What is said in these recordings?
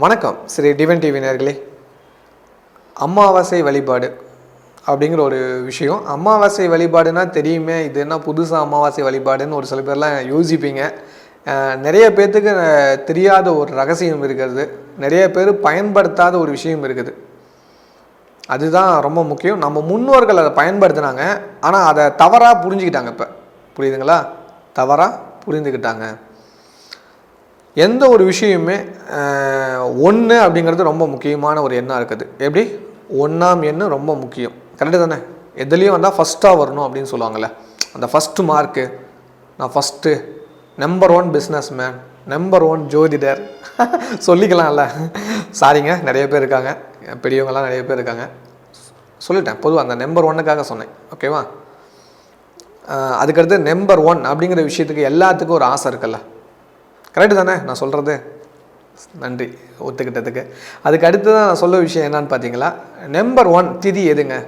வணக்கம் ஸ்ரீ டிவன் டிவி நேர்களே. அமாவாசை வழிபாடு அப்படிங்கிற ஒரு விஷயம். அமாவாசை வழிபாடுனா தெரியுமே இது என்ன புதுசாக அமாவாசை வழிபாடுன்னு ஒரு சில பேர்லாம் யோசிப்பீங்க. நிறைய பேர்த்துக்கு தெரியாத ஒரு ரகசியம் இருக்கிறது. நிறைய பேர் பயன்படுத்தாத ஒரு விஷயம் இருக்குது. அதுதான் ரொம்ப முக்கியம். நம்ம முன்னோர்கள் அதை பயன்படுத்தினாங்க. ஆனால் அதை தவறாக புரிஞ்சுக்கிட்டாங்க இப்போ. புரியுதுங்களா? தவறாக புரிந்துக்கிட்டாங்க. எந்த ஒரு விஷயமுமே ஒன்று அப்படிங்கிறது ரொம்ப முக்கியமான ஒரு எண்ணம் இருக்குது. எப்படி? ஒன்றாம் எண்ணம் ரொம்ப முக்கியம். கரெக்டு தானே? எதுலேயும் வந்தால் ஃபஸ்ட்டாக வரணும் அப்படின்னு சொல்லுவாங்கள்ல அந்த ஃபஸ்ட்டு மார்க்கு நான் first number one business man number one ஜோதிடர். சொல்லிக்கலாம்ல. சாரிங்க நிறைய பேர் இருக்காங்க. பெரியவங்களாம் நிறைய பேர் இருக்காங்க. சொல்லிட்டேன். பொதுவாக அந்த நம்பர் ஒன்னுக்காக சொன்னேன். ஓகேவா அதுக்கடுத்து நம்பர் ஒன் அப்படிங்கிற விஷயத்துக்கு எல்லாத்துக்கும் ஒரு ஆசை இருக்குல்ல. கரெக்டு தானே? நான் சொல்கிறது நன்றி. ஒத்துக்கிட்டதுக்கு. அதுக்கு அடுத்து தான் நான் சொல்ல விஷயம் என்னன்னு பார்த்தீங்களா நம்பர் ஒன் திதி எதுங்க?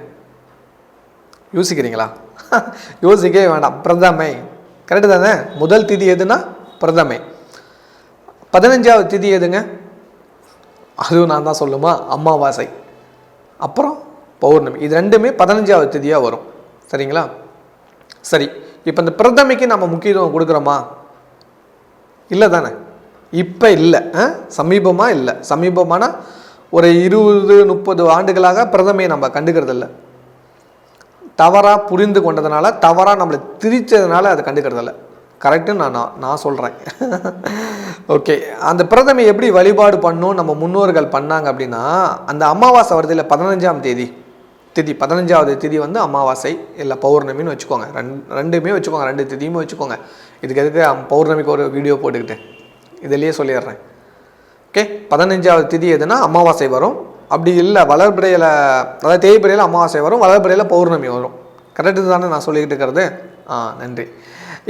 யோசிக்கிறீங்களா? யோசிக்கவே வேண்டாம். பிரதமை. கரெக்டு தானே? முதல் திதி எதுனா பிரதமை. பதினஞ்சாவது திதி எதுங்க? அதுவும் நான் தான் சொல்லுமா? அமாவாசை. அப்புறம் பௌர்ணமி. இது ரெண்டுமே பதினஞ்சாவது திதியாக வரும். சரிங்களா? சரி. இப்போ இந்த பிரதமைக்கு நம்ம முக்கியத்துவம் கொடுக்குறோமா? இல்லை தானே இப்போ இல்லை. சமீபமாக இல்லை. சமீபமான ஒரு இருபது முப்பது ஆண்டுகளாக பிரதமையை நம்ம கண்டுக்கிறது இல்லை தவறாக புரிந்து கொண்டதுனால தவறாக நம்மளை திரிச்சதுனால அதை கண்டுக்கிறதில்ல. கரெக்டுன்னு நான் நான் நான் சொல்கிறேன் ஓகே அந்த பிரதமை எப்படி வழிபாடு பண்ணும் நம்ம முன்னோர்கள் பண்ணாங்க அப்படின்னா அந்த அமாவாசை வருது பதினஞ்சாம் தேதி. திதி பதினஞ்சாவது திதி வந்து அமாவாசை இல்லை பௌர்ணமின்னு வச்சுக்கோங்க. ரெண்டு ரெண்டுமே வச்சுக்கோங்க. ரெண்டு திதியுமே வச்சுக்கோங்க. இதுக்கு எதுக்கு பௌர்ணமிக்கு ஒரு வீடியோ போட்டுக்கிட்டேன் இதுலேயே சொல்லிடுறேன். ஓகே பதினஞ்சாவது திதி எதுனா அமாவாசை வரும். அப்படி இல்லை வளர்பிறையில் அதாவது தேய்பிறையில் அமாவாசை வரும் வளர்பிறையில் பௌர்ணமி வரும். கரெக்டு தானே நான் சொல்லிக்கிட்டு இருக்கிறது? ஆ நன்றி.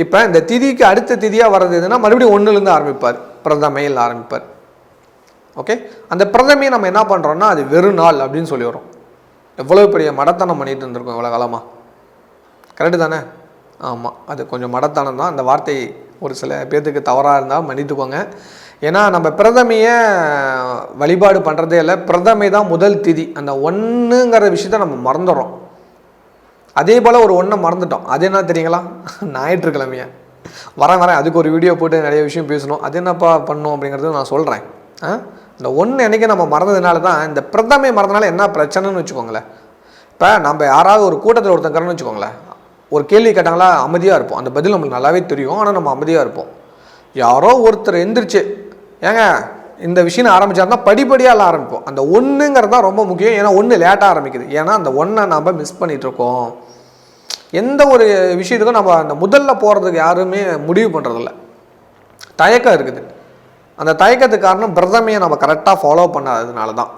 இப்போ இந்த திதிக்கு அடுத்த திதியாக வர்றது எதுனா மறுபடியும் ஒன்றுலேருந்து ஆரம்பிப்பார். பிரதமையில் ஆரம்பிப்பார். ஓகே அந்த பிரதமையை நம்ம என்ன பண்ணுறோன்னா அது வெறும் நாள் அப்படின்னு சொல்லி வரும். எவ்வளோ பெரிய மடத்தனம் பண்ணிட்டு இருந்திருக்கோம் இவ்வளோ காலமாக கரெக்டு தானே? ஆமாம் அது கொஞ்சம் மடத்தனம் தான். அந்த வார்த்தை ஒரு சில பேர்த்துக்கு தவறாக இருந்தால் மன்னித்துக்கோங்க. ஏன்னா நம்ம பிரதமையை வழிபாடு பண்ணுறதே இல்லை பிரதமை தான் முதல் திதி. அந்த ஒன்றுங்கிற விஷயத்த நம்ம மறந்துடுறோம். அதே போல் ஒரு ஒன்றை மறந்துட்டோம். அது என்ன தெரியுங்களா? ஞாயிற்றுக்கிழமைய. வரேன் வரேன். அதுக்கு ஒரு வீடியோ போட்டு நிறைய விஷயம் பேசணும். அது என்னப்பா பண்ணும் அப்படிங்கிறது நான் சொல்கிறேன் இந்த ஒன்று என்றைக்கு நம்ம மறந்ததுனால தான் இந்த பிரதமை மறந்தனால என்ன பிரச்சனைன்னு வச்சுக்கோங்களேன். இப்போ நம்ம யாராவது ஒரு கூட்டத்தில் ஒருத்தங்கிறன்னு வச்சுக்கோங்களேன். ஒரு கேள்வி கேட்டாங்களா அமைதியாக இருப்போம். அந்த பதில் நம்மளுக்கு நல்லாவே தெரியும். ஆனால் நம்ம அமைதியாக இருப்போம். யாரோ ஒருத்தர் எந்திரிச்சு ஏங்க இந்த விஷயம் ஆரம்பிச்சாருன்னா படிப்படியாக எல்லாம் ஆரம்பிப்போம். அந்த ஒன்றுங்கிறது தான் ரொம்ப முக்கியம். ஏன்னா ஒன்று லேட்டாக ஆரம்பிக்குது. ஏன்னா அந்த ஒன்றை நாம் மிஸ் பண்ணிகிட்ருக்கோம் எந்த ஒரு விஷயத்துக்கும் நம்ம அந்த முதல்ல போகிறதுக்கு யாருமே முடிவு பண்ணுறதில்ல தயக்கம் இருக்குது. அந்த தயக்கத்துக்கு காரணம் பிரதமையை நம்ம கரெக்டாக ஃபாலோ பண்ணாததுனால தான்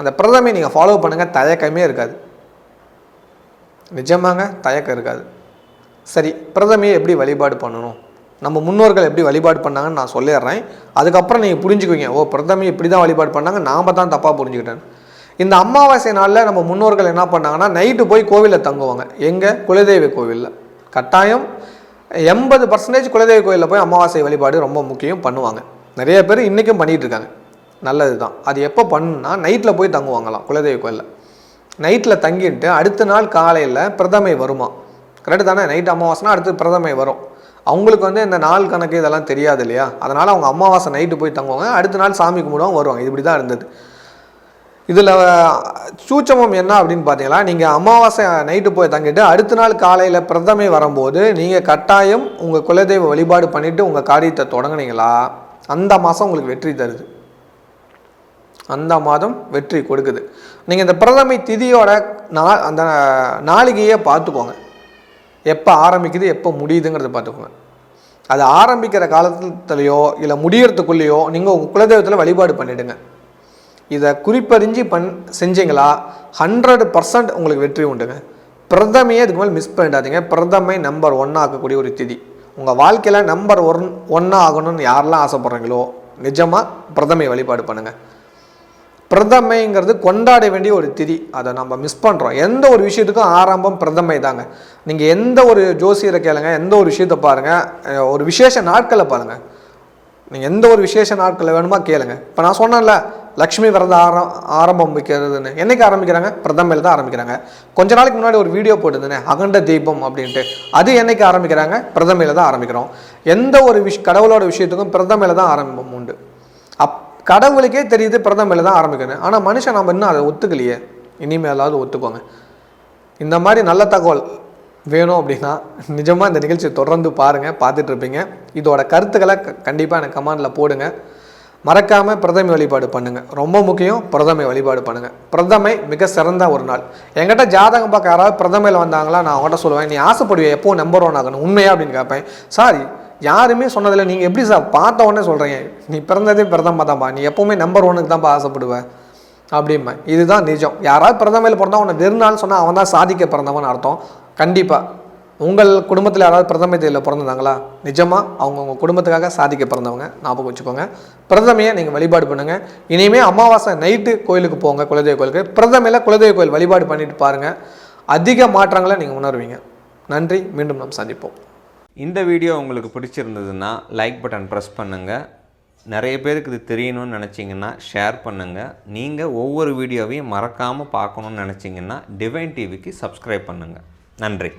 அந்த பிரதமையை நீங்கள் ஃபாலோ பண்ணுங்கள் தயக்கமே இருக்காது. நிஜமாங்க தயக்கம் இருக்காது. சரி பிரதமையை எப்படி வழிபாடு பண்ணணும்? நம்ம முன்னோர்கள் எப்படி வழிபாடு பண்ணாங்கன்னு நான் சொல்லிடுறேன். அதுக்கப்புறம் நீங்கள் புரிஞ்சுக்குவீங்க ஓ பிரதமையை இப்படி தான் வழிபாடு பண்ணாங்க நாம தான் தப்பாக புரிஞ்சுக்கிட்டேன் இந்த அமாவாசை நாளில் நம்ம முன்னோர்கள் என்ன பண்ணாங்கன்னா நைட்டு போய் கோவிலில் தங்குவாங்க. எங்கே? குலதெய்வ கோவிலில். கட்டாயம் எண்பது பர்சன்டேஜ் குலதெய்வ கோயிலில் போய் அமாவாசை வழிபாடு ரொம்ப முக்கியம் பண்ணுவாங்க. நிறைய பேர் இன்றைக்கும் பண்ணிகிட்ருக்காங்க. நல்லது தான் அது எப்போ பண்ணுன்னா நைட்டில் போய் தங்குவாங்களாம் குலதெய்வ கோயிலில். நைட்டில் தங்கிட்டு அடுத்த நாள் காலையில் பிரதமை வருமா கரெக்டு தானே? நைட் அமாவாசைனா அடுத்து பிரதமை வரும். அவங்களுக்கு வந்து இந்த நாள் கணக்கு இதெல்லாம் தெரியாது இல்லையா? அதனால் அவங்க அமாவாசை நைட்டு போய் தங்குவாங்க அடுத்த நாள் சாமி கும்பிடுவாங்க வருவாங்க. இது இப்படி தான் இருந்தது. இதில் சூட்சமம் என்ன அப்படின்னு பார்த்தீங்களா? நீங்கள் அமாவாசை நைட்டு போய் தங்கிட்டு அடுத்த நாள் காலையில் பிரதமை வரும்போது நீங்கள் கட்டாயம் உங்கள் குலதெய்வ வழிபாடு பண்ணிவிட்டு உங்கள் காரியத்தை தொடங்குனீங்களா? அந்த மாதம் உங்களுக்கு வெற்றி தருது. அந்த மாதம் வெற்றி கொடுக்குது. நீங்கள் இந்த பிரதமை திதியோட நா அந்த நாளிகையை பார்த்துக்கோங்க. எப்போ ஆரம்பிக்குது எப்போ முடியுதுங்கிறத பார்த்துக்கோங்க. அது ஆரம்பிக்கிற காலத்துலையோ இல்லை முடியறதுக்குள்ளேயோ நீங்கள் உங்கள் குலதெய்வத்தில் வழிபாடு பண்ணிவிடுங்க இதை குறிப்பறிஞ்சு பண் செஞ்சீங்களா ஹண்ட்ரட் பர்சன்ட் உங்களுக்கு வெற்றி உண்டுங்க. பிரதமையே இதுக்கு மேலே மிஸ் பண்ணிடாதீங்க. பிரதமை நம்பர் ஒன் ஆக்கக்கூடிய ஒரு திதி. உங்கள் வாழ்க்கையில் நம்பர் ஒன் ஒன்றா ஆகணும்னு யாரெல்லாம் ஆசைப்பட்றீங்களோ நிஜமாக பிரதமை வழிபாடு பண்ணுங்கள் பிரதமைங்கிறது கொண்டாட வேண்டிய ஒரு திதி. அதை நம்ம மிஸ் பண்ணுறோம் எந்த ஒரு விஷயத்துக்கும் ஆரம்பம் பிரதமை தாங்க. நீங்கள் எந்த ஒரு ஜோசியரை கேளுங்க எந்த ஒரு விஷயத்தை பாருங்கள் ஒரு விசேஷ நாட்களை பாருங்கள் நீங்கள் எந்த ஒரு விசேஷ நாட்களில் வேணுமா கேளுங்க. இப்போ நான் சொன்னேன்ல லக்ஷ்மி விரதம் ஆரம் ஆரம்பம் வைக்கிறதுன்னு. ஆரம்பிக்கிறாங்க? பிரதமையில் தான் ஆரம்பிக்கிறாங்க. கொஞ்ச நாளைக்கு முன்னாடி ஒரு வீடியோ போட்டுருந்தேனே அகண்ட தீபம் அப்படின்ட்டு. அது என்னைக்கு ஆரம்பிக்கிறாங்க? பிரதமையில் தான் ஆரம்பிக்கிறோம். எந்த ஒரு விஷ் கடவுளோட விஷயத்துக்கும் பிரதமையில் தான் ஆரம்பம் உண்டு. அப் கடவுளுக்கே தெரியுது பிரதமையில் தான் ஆரம்பிக்கணும். ஆனால் மனுஷன் நம்ம இன்னும் அதை ஒத்துக்கலையே. இனிமேலாவது ஒத்துக்கோங்க. இந்த மாதிரி நல்ல தகவல் வேணும் அப்படின்னா நிஜமாக இந்த நிகழ்ச்சியை தொடர்ந்து பாருங்கள் பார்த்துட்ருப்பீங்க இதோட கருத்துக்களை கண்டிப்பாக எனக்கு கமெண்டில் போடுங்க. மறக்காமல் பிரதமை வழிபாடு பண்ணுங்கள் ரொம்ப முக்கியம் பிரதமை வழிபாடு பண்ணுங்கள் பிரதமை மிக சிறந்த ஒரு நாள். என்கிட்ட ஜாதகம் பார்க்க யாராவது பிரதமையில் வந்தாங்களா நான் அவங்கள்ட்ட சொல்லுவேன் நீ ஆசைப்படுவேன் எப்போ நம்பர் ஒன் ஆகணும்? உண்மையா? அப்படின்னு கேட்பேன். சாரி யாருமே சொன்னதில்லை. நீங்கள் எப்படி சார் பார்த்த உடனே சொல்கிறீங்க நீ பிறந்ததே பிரதம தான்ப்பா. நீ எப்போவுமே நம்பர் ஒன்னுக்கு தான்ப்பா ஆசைப்படுவேன் அப்படிம்பேன். இதுதான் நிஜம். யாராவது பிரதமையில் பிறந்தா உன்னை வெறுநாள் சொன்னால் அவன் தான் சாதிக்க பிறந்தவன் அர்த்தம். கண்டிப்பாக உங்கள் குடும்பத்தில் யாராவது பிரதமை தேதியில் பிறந்திருந்தாங்களா? நிஜமாக அவங்க உங்கள் குடும்பத்துக்காக சாதிக்க பிறந்தவங்க. ஞாபகம் வச்சுக்கோங்க. பிரதமையை நீங்கள் வழிபாடு பண்ணுங்கள் இனிமேல் அமாவாசை நைட்டு கோயிலுக்கு போங்க குலதெய்வ கோயிலுக்கு. பிரதமையில் குலதெய்வ கோயில் வழிபாடு பண்ணிட்டு பாருங்கள் அதிக மாற்றங்களை நீங்கள் உணர்வீங்க. நன்றி. மீண்டும் நாம் சந்திப்போம். இந்த வீடியோ உங்களுக்கு பிடிச்சிருந்ததுன்னா லைக் பட்டன் ப்ரெஸ் பண்ணுங்கள் நிறைய பேருக்கு இது தெரியணும்னு நினச்சிங்கன்னா ஷேர் பண்ணுங்கள் நீங்கள் ஒவ்வொரு வீடியோவையும் மறக்காமல் பார்க்கணுன்னு நினச்சிங்கன்னா டிவைன் டிவிக்கு சப்ஸ்கிரைப் பண்ணுங்கள் நன்றி.